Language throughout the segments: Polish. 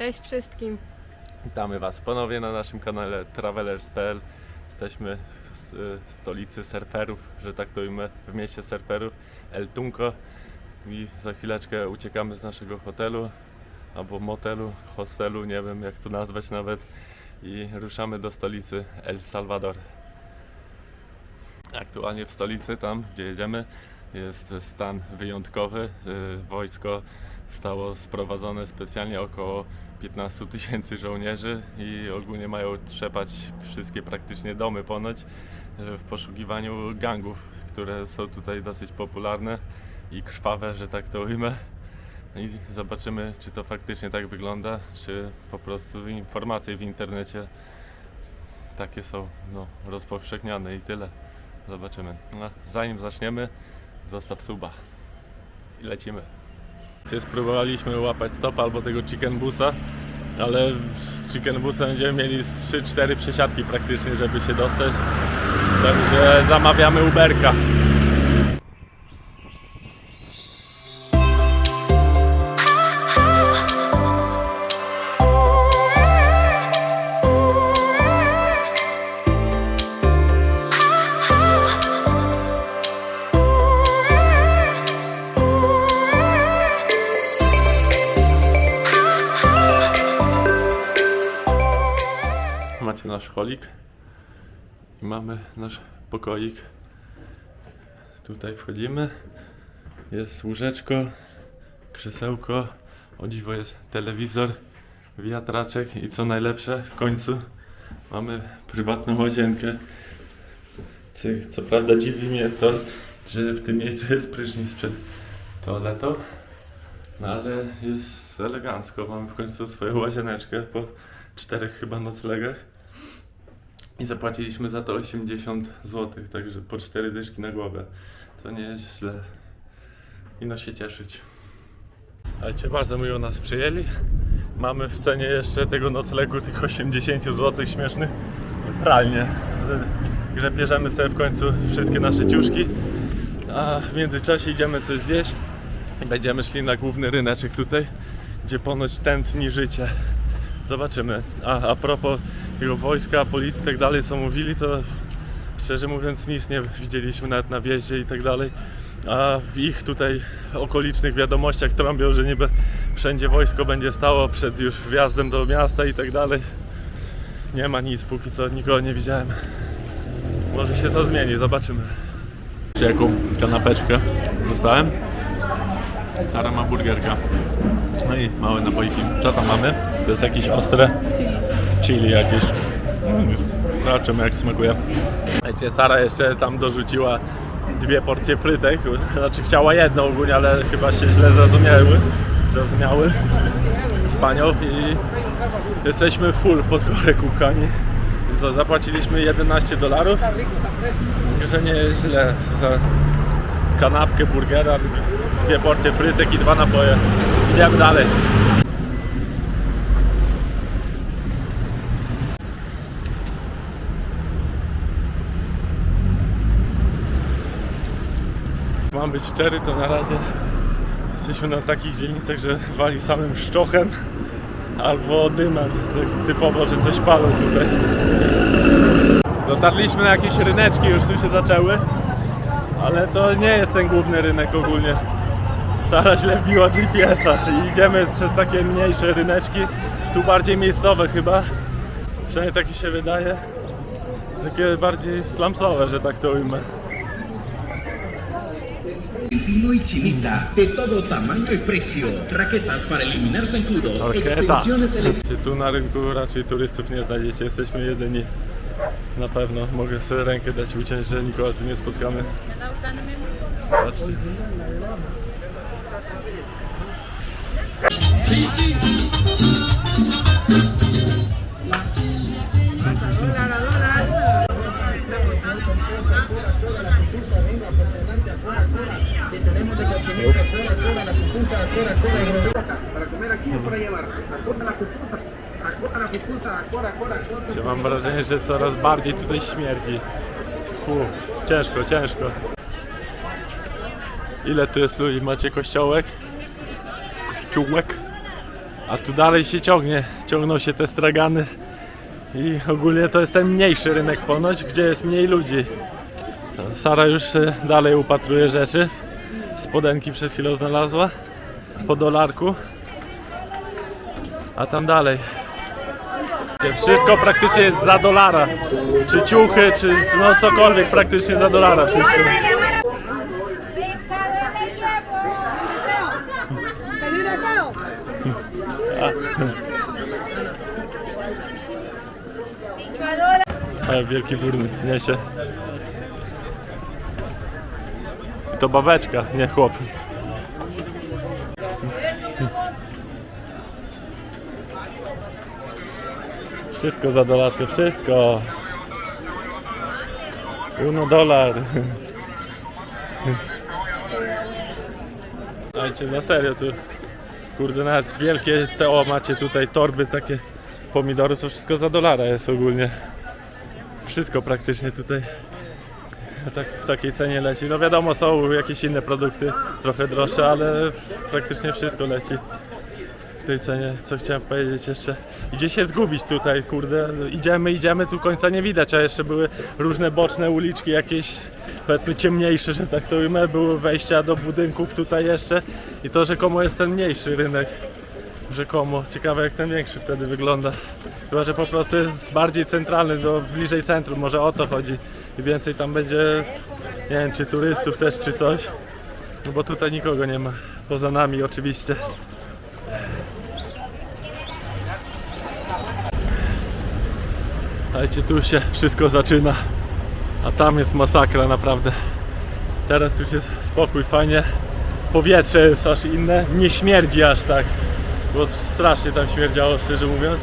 Cześć wszystkim. Witamy Was ponownie na naszym kanale Travelers.pl. Jesteśmy w stolicy surferów, że tak to ujmę, w mieście surferów El Tunco i za chwileczkę uciekamy z naszego hotelu albo motelu, hostelu, nie wiem jak to nazwać nawet i ruszamy do stolicy El Salvador. Aktualnie w stolicy, tam gdzie jedziemy, jest stan wyjątkowy. Y, Wojsko stało sprowadzone specjalnie około 15 tysięcy żołnierzy i ogólnie mają trzepać wszystkie praktycznie domy ponoć y, w poszukiwaniu gangów, które są tutaj dosyć popularne i krwawe, że tak to ujmę. I zobaczymy, czy to faktycznie tak wygląda, czy po prostu informacje w internecie takie są no, rozpowszechniane i tyle. Zobaczymy. No, zanim zaczniemy, zostaw suba i lecimy. Gdzie spróbowaliśmy łapać stopa albo tego chicken busa, ale z chicken busa będziemy mieli z 3-4 przesiadki praktycznie, żeby się dostać. Także zamawiamy Uberka. Mamy nasz pokoik. Tutaj wchodzimy. Jest łóżeczko, krzesełko, o dziwo jest telewizor, wiatraczek i co najlepsze, w końcu mamy prywatną łazienkę. Co, prawda dziwi mnie to, że w tym miejscu jest prysznic przed toaletą, no ale jest elegancko. Mamy w końcu swoją łazieneczkę po czterech chyba noclegach. I zapłaciliśmy za to 80 zł, także po 4 dyszki na głowę. To nie jest źle. Ino się cieszyć. Słuchajcie, bardzo miło nas przyjęli. Mamy w cenie jeszcze tego noclegu tych 80 zł śmiesznych pralnie. Że bierzemy sobie w końcu wszystkie nasze ciuszki. A w międzyczasie idziemy coś zjeść. I będziemy szli na główny ryneczek tutaj, gdzie ponoć tętni życie. Zobaczymy. A, a propos tego wojska, policji i tak dalej, co mówili, to szczerze mówiąc nic nie widzieliśmy nawet na wjeździe i tak dalej. A w ich tutaj okolicznych wiadomościach trąbią, że niby wszędzie wojsko będzie stało przed już wjazdem do miasta i tak dalej. Nie ma nic, póki co nikogo nie widziałem. Może się to zmieni, zobaczymy. Jaką kanapeczkę dostałem? Sara ma burgerka. No i małe napoiki. Co tam mamy? To jest jakieś ostre chili jakieś. Mm, Zobaczymy jak smakuje. Wiecie, Sara jeszcze tam dorzuciła dwie porcje frytek. Znaczy chciała jedną ogólnie, ale chyba się źle zrozumiały. Zrozumiały z panią i jesteśmy full pod korek. Co, zapłaciliśmy 11 dolarów. Że nie jest źle za kanapkę, burgera, dwie porcje frytek i dwa napoje. Idziemy dalej. Mam być szczery, to na razie jesteśmy na takich dzielnicach, że wali samym szczochem albo dymem. Tak typowo, że coś palą tutaj. Dotarliśmy na jakieś ryneczki, już tu się zaczęły. Ale to nie jest ten główny rynek ogólnie. Sara źle wbiła GPS-a i idziemy przez takie mniejsze ryneczki, tu bardziej miejscowe chyba. Przynajmniej tak mi się wydaje. Takie bardziej slumsowe, że tak to ujmę. Pino y chinita de todo tamaño y precio. Raquetas para eliminar zancudos. Raquetas. Extensiones eléctricas. Czy tu na rynku raczej turystów nie znajdziecie, jesteśmy jedyni. Na pewno mogę sobie rękę dać uciąć, że nikogo tu nie spotkamy. Comer Czy mam wrażenie, że coraz bardziej tutaj śmierdzi. Fu, ciężko, ciężko. Ile tu jest ludzi? Macie kościołek? Kościółek? A tu dalej się ciągnie, ciągną się te stragany i ogólnie to jest ten mniejszy rynek ponoć, gdzie jest mniej ludzi. Sara już dalej upatruje rzeczy. Spodenki przed chwilą znalazła po dolarku. A tam dalej. Wszystko praktycznie jest za dolara. Czy ciuchy, czy no cokolwiek praktycznie za dolara wszystko. Wielki burny niesie. I to babeczka, nie chłop. Wszystko za dolarkę, wszystko. Uno dolar. Słuchajcie, na serio tu. Kurde, nawet wielkie te o macie tutaj torby takie pomidorów, to wszystko za dolara jest ogólnie. Wszystko praktycznie tutaj tak, w takiej cenie leci. No wiadomo, są jakieś inne produkty, trochę droższe, ale praktycznie wszystko leci w tej cenie. Co chciałem powiedzieć jeszcze? Idzie się zgubić tutaj, kurde. Idziemy, idziemy, tu końca nie widać, a jeszcze były różne boczne uliczki, jakieś powiedzmy ciemniejsze, że tak to ujmę. Były wejścia do budynków tutaj jeszcze i to rzekomo jest ten mniejszy rynek. Rzekomo. Ciekawe jak ten większy wtedy wygląda. Chyba, że po prostu jest bardziej centralny, do bliżej centrum, może o to chodzi. I więcej tam będzie, nie wiem, czy turystów też, czy coś. No bo tutaj nikogo nie ma. Poza nami oczywiście. Słuchajcie, tu się wszystko zaczyna. A tam jest masakra naprawdę. Teraz już jest spokój, fajnie. Powietrze jest aż inne. Nie śmierdzi aż tak. Bo strasznie tam śmierdziało, szczerze mówiąc.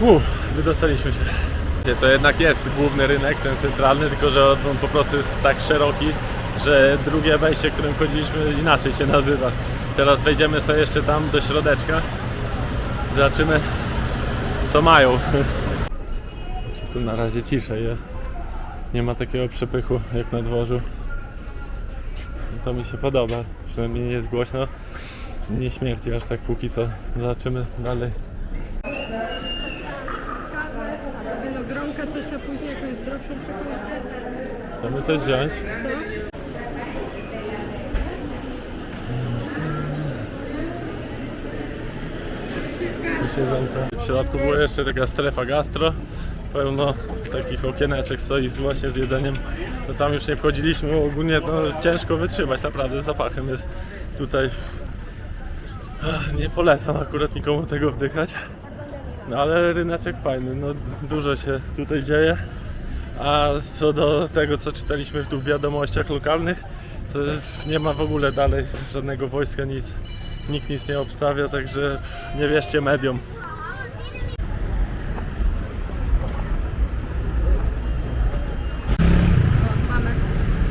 Uff, wydostaliśmy się. To jednak jest główny rynek, ten centralny, tylko że on po prostu jest tak szeroki, że drugie wejście, którym chodziliśmy, inaczej się nazywa. Teraz wejdziemy sobie jeszcze tam do środeczka. Zobaczymy, co mają. Czy tu na razie ciszej jest. Nie ma takiego przepychu jak na dworzu. To mi się podoba. Przynajmniej nie jest głośno. Nie śmierci aż tak póki co. Zobaczymy dalej. Winogronka, coś na później, jakąś zdrowszą przekąskę. Chcemy coś wziąć? Zamka. W środku była jeszcze taka strefa gastro. Pełno takich okieneczek stoi właśnie z jedzeniem. Tam już nie wchodziliśmy, ogólnie no, ciężko wytrzymać, naprawdę z zapachem jest tutaj. Nie polecam akurat nikomu tego wdychać. No ale ryneczek fajny, no dużo się tutaj dzieje. A co do tego, co czytaliśmy w wiadomościach lokalnych, to nie ma w ogóle dalej żadnego wojska, nic, nikt nic nie obstawia, także nie wierzcie mediom.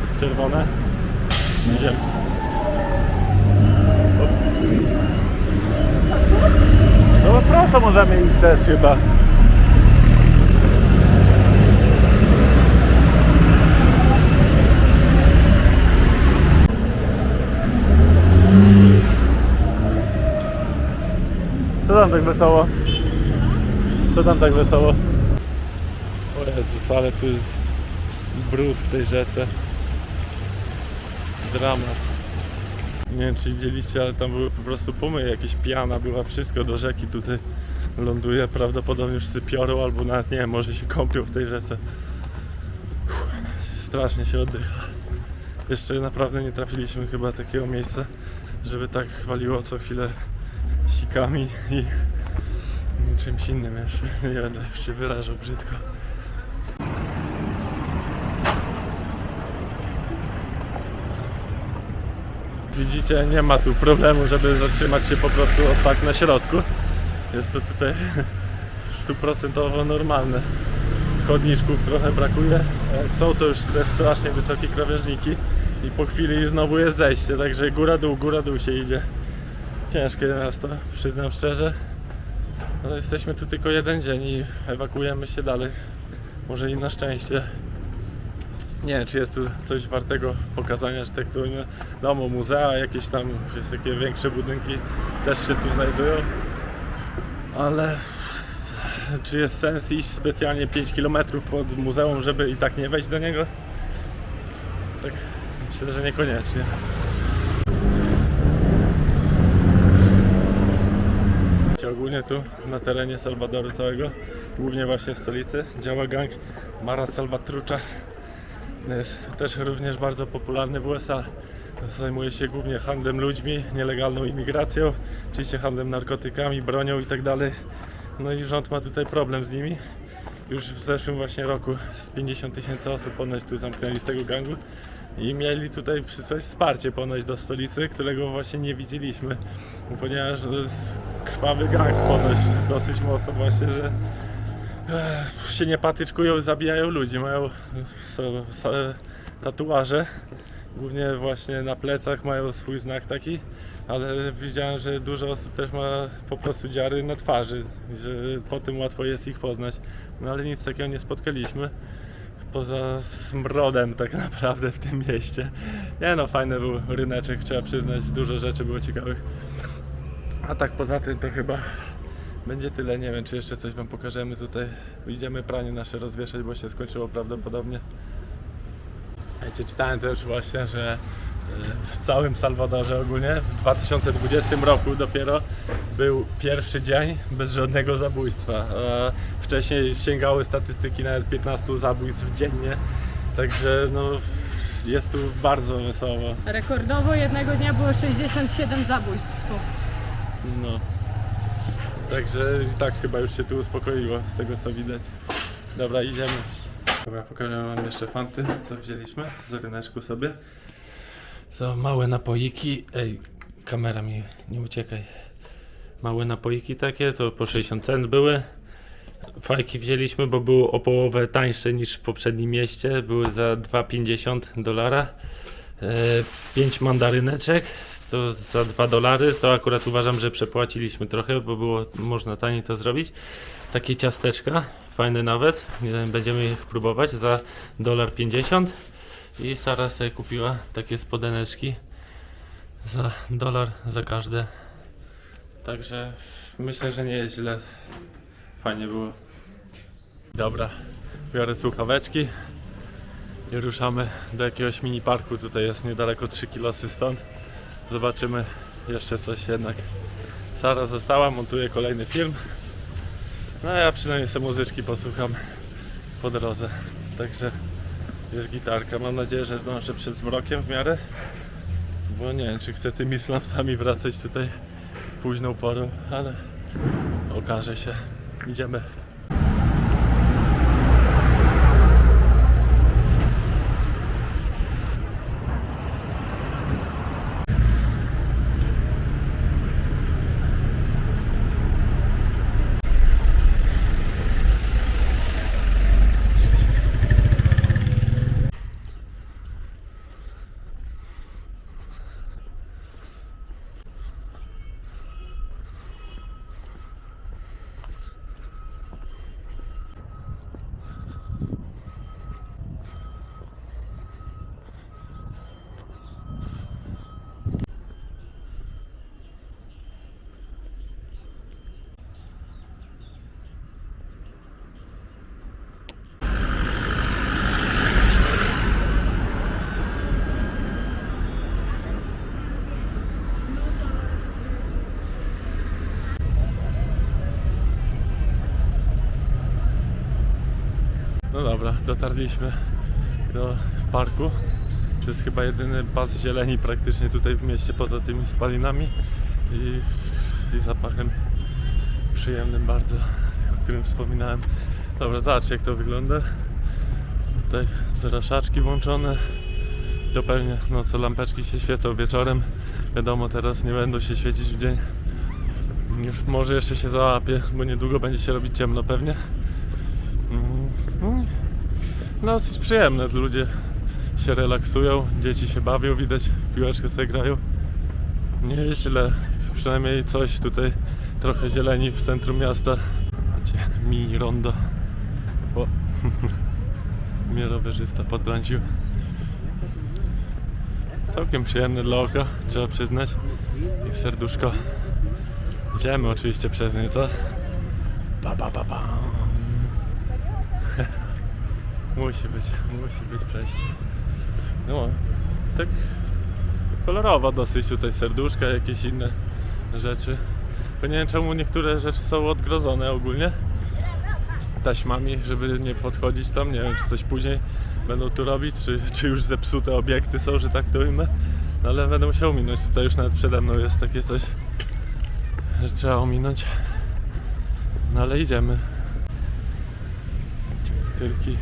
Jest czerwone. Idziemy. No prosto możemy iść też chyba. Tam tak wesoło? Co tam tak wesoło? O Jezus, ale tu jest brud w tej rzece. Dramat. Nie wiem czy widzieliście, ale tam były po prostu pomyje, jakieś piana była, wszystko do rzeki tutaj ląduje. Prawdopodobnie wszyscy piorą albo nawet nie wiem, może się kąpią w tej rzece. Uff, strasznie się oddycha. Jeszcze naprawdę nie trafiliśmy chyba takiego miejsca, żeby tak waliło co chwilę sikami i czymś innym jeszcze. Nie będę już się wyrażał brzydko. Widzicie, nie ma tu problemu, żeby zatrzymać się po prostu tak na środku. Jest to tutaj stuprocentowo normalne. Chodniczków trochę brakuje. Są to już te strasznie wysokie krawężniki i po chwili znowu jest zejście, także góra dół, góra dół się idzie. Ciężkie miasto, przyznam szczerze. No, jesteśmy tu tylko jeden dzień i ewakuujemy się dalej. Może i na szczęście. Nie wiem, czy jest tu coś wartego pokazania architektury. Domu, muzea, jakieś tam takie większe budynki też się tu znajdują. ale czy jest sens iść specjalnie 5 km pod muzeum, żeby i tak nie wejść do niego? Tak, myślę, że niekoniecznie. Ogólnie tu na terenie Salwadoru całego, głównie właśnie w stolicy, działa gang Mara Salvatrucha. Jest też również bardzo popularny w USA. Zajmuje się głównie handlem ludźmi, nielegalną imigracją, oczywiście handlem narkotykami, bronią itd. No i rząd ma tutaj problem z nimi. Już w zeszłym właśnie roku z 50 tysięcy osób ponoć tu zamknęli z tego gangu i mieli tutaj przysłać wsparcie ponoć do stolicy, którego właśnie nie widzieliśmy, ponieważ to jest krwawy gang ponoć dosyć mocno właśnie, że Ech, się nie patyczkują, zabijają ludzi, mają so, so, tatuaże, głównie właśnie na plecach mają swój znak taki, ale widziałem, że dużo osób też ma po prostu dziary na twarzy, że po tym łatwo jest ich poznać, no ale nic takiego nie spotkaliśmy. Poza smrodem tak naprawdę w tym mieście. Nie no, fajny był ryneczek, trzeba przyznać, dużo rzeczy było ciekawych. A tak poza tym to chyba będzie tyle. Nie wiem, czy jeszcze coś Wam pokażemy tutaj. Idziemy pranie nasze rozwieszać, bo się skończyło prawdopodobnie. Wiecie, czytałem też właśnie, że e, w całym Salwadorze ogólnie w 2020 roku dopiero był pierwszy dzień bez żadnego zabójstwa. Wcześniej sięgały statystyki nawet 15 zabójstw dziennie. Także no, jest tu bardzo wesoło. Rekordowo jednego dnia było 67 zabójstw tu. No. Także i tak chyba już się tu uspokoiło z tego co widać. Dobra, idziemy. Dobra, pokażę wam jeszcze fanty, co wzięliśmy z ryneczku sobie. Są małe napoiki. Ej, kamera mi nie uciekaj. Małe napoiki takie, to po 60 cent były. Fajki wzięliśmy, bo były o połowę tańsze niż w poprzednim mieście. Były za 2,50 dolara. 5 mandaryneczek to za 2 dolary. To akurat uważam, że przepłaciliśmy trochę, bo było można taniej to zrobić. Takie ciasteczka, fajne nawet. Będziemy je próbować za dolar 50. I Sara sobie kupiła takie spodeneczki za dolar za każde. Także myślę, że nie jest źle. Fajnie było. Dobra, biorę słuchaweczki i ruszamy do jakiegoś mini parku. Tutaj jest niedaleko 3 kilosy stąd. Zobaczymy jeszcze coś jednak. Sara została, montuje kolejny film. No a ja przynajmniej sobie muzyczki posłucham po drodze. Także jest gitarka. Mam nadzieję, że zdążę przed zmrokiem w miarę. Bo nie wiem, czy chcę tymi slumsami wracać tutaj późną porą, ale okaże się. Idziemy. No dobra, dotarliśmy do parku. To jest chyba jedyny pas zieleni praktycznie tutaj w mieście, poza tymi spalinami i, i zapachem przyjemnym bardzo, o którym wspominałem. Dobra, zobaczcie jak to wygląda. Tutaj zraszaczki włączone. To pewnie, no co lampeczki się świecą wieczorem. Wiadomo, teraz nie będą się świecić w dzień. Już może jeszcze się załapie, bo niedługo będzie się robić ciemno pewnie. Mm, No, dosyć przyjemne. Ludzie się relaksują, dzieci się bawią, widać w piłeczkę sobie grają. Nieźle, przynajmniej coś tutaj, trochę zieleni w centrum miasta. Macie mini rondo. O, mnie rowerzysta potrącił. Całkiem przyjemne dla oka, trzeba przyznać. I serduszko. Idziemy oczywiście przez nie, co? Pa, pa, pa, pa. Musi być, musi być przejście. No, tak kolorowo dosyć tutaj serduszka, jakieś inne rzeczy. Tylko nie wiem czemu niektóre rzeczy są odgrodzone ogólnie taśmami, żeby nie podchodzić tam. Nie wiem, czy coś później będą tu robić, czy, czy już zepsute obiekty są, że tak to ujmę. No ale będę musiał ominąć. Tutaj już nawet przede mną jest takie coś, że trzeba ominąć. No ale idziemy. Tylki.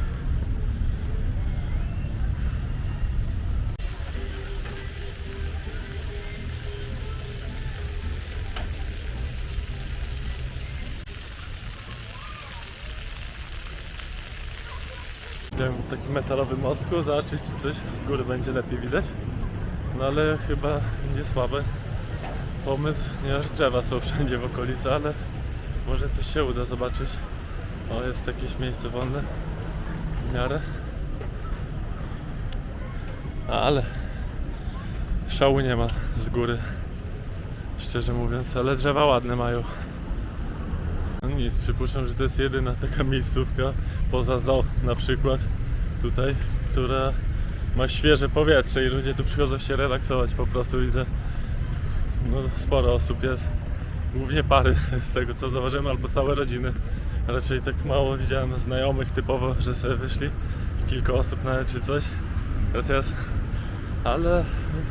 Idę po takim metalowym mostku, zobaczyć czy coś z góry będzie lepiej widać. No ale chyba nie słaby pomysł, ponieważ drzewa są wszędzie w okolicy, ale może coś się uda zobaczyć. O, jest jakieś miejsce wolne w miarę. Ale szału nie ma z góry, szczerze mówiąc, ale drzewa ładne mają. Przypuszczam, że to jest jedyna taka miejscówka poza zoo na przykład tutaj, która ma świeże powietrze i ludzie tu przychodzą się relaksować po prostu. Widzę no sporo osób jest. Głównie pary z tego co zauważyłem albo całe rodziny. Raczej tak mało widziałem znajomych typowo, że sobie wyszli. Kilka osób nawet czy coś. Gracias. ale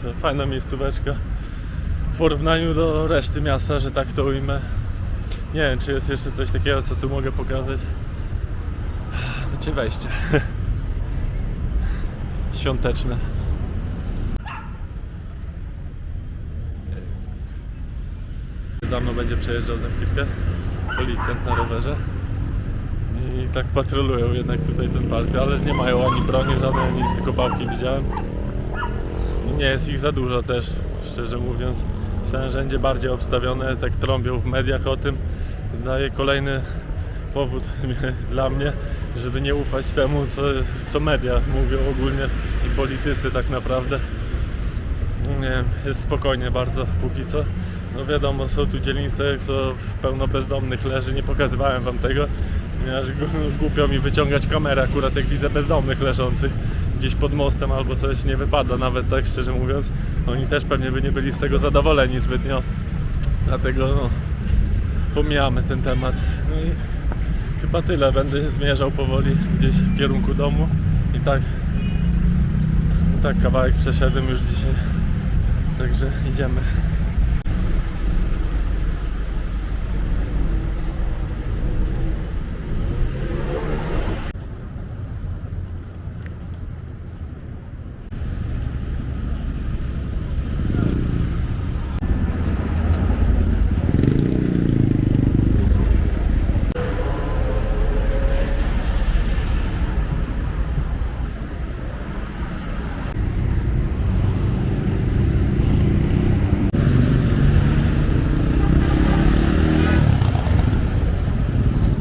no fajna miejscóweczka. W porównaniu do reszty miasta, że tak to ujmę nie wiem, czy jest jeszcze coś takiego, co tu mogę pokazać. Macie wejście. Świąteczne. Za mną będzie przejeżdżał za chwilkę policjant na rowerze. I tak patrolują jednak tutaj ten park, ale nie mają ani broni żadnej, ani nic, tylko pałki widziałem. Nie jest ich za dużo też, szczerze mówiąc. Myślałem, że będzie bardziej obstawione, tak trąbią w mediach o tym. Daje kolejny powód dla mnie, żeby nie ufać temu, co, co media mówią ogólnie i politycy tak naprawdę. No Nie wiem, jest spokojnie bardzo póki co. No wiadomo, są tu dzielnice, co pełno bezdomnych leży, nie pokazywałem wam tego, gu- głupio mi wyciągać kamerę akurat jak widzę bezdomnych leżących gdzieś pod mostem albo coś nie wypada nawet tak szczerze mówiąc. Oni też pewnie by nie byli z tego zadowoleni zbytnio. Dlatego no, pomijamy ten temat. No i chyba tyle. Będę zmierzał powoli gdzieś w kierunku domu i tak tak kawałek przeszedłem już dzisiaj. Także idziemy.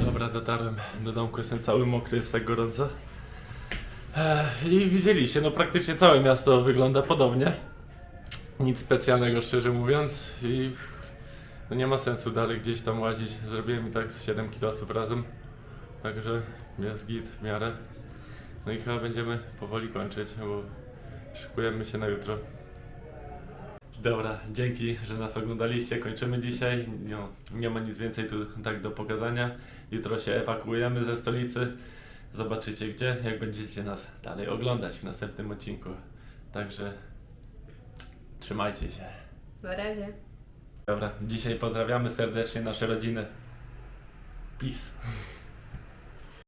Dobra, dotarłem do domku, jestem cały mokry, jest tak gorąco. I widzieliście, no praktycznie całe miasto wygląda podobnie. Nic specjalnego, szczerze mówiąc. I no nie ma sensu dalej gdzieś tam łazić. Zrobiłem i tak z 7 kilosów razem. Także jest git w miarę. No i chyba będziemy powoli kończyć, bo szykujemy się na jutro. Dobra, dzięki, że nas oglądaliście. Kończymy dzisiaj. No, nie ma nic więcej tu tak do pokazania. Jutro się ewakuujemy ze stolicy. Zobaczycie gdzie, jak będziecie nas dalej oglądać w następnym odcinku. Także trzymajcie się. Na razie. Dobra, dzisiaj pozdrawiamy serdecznie nasze rodziny. Peace.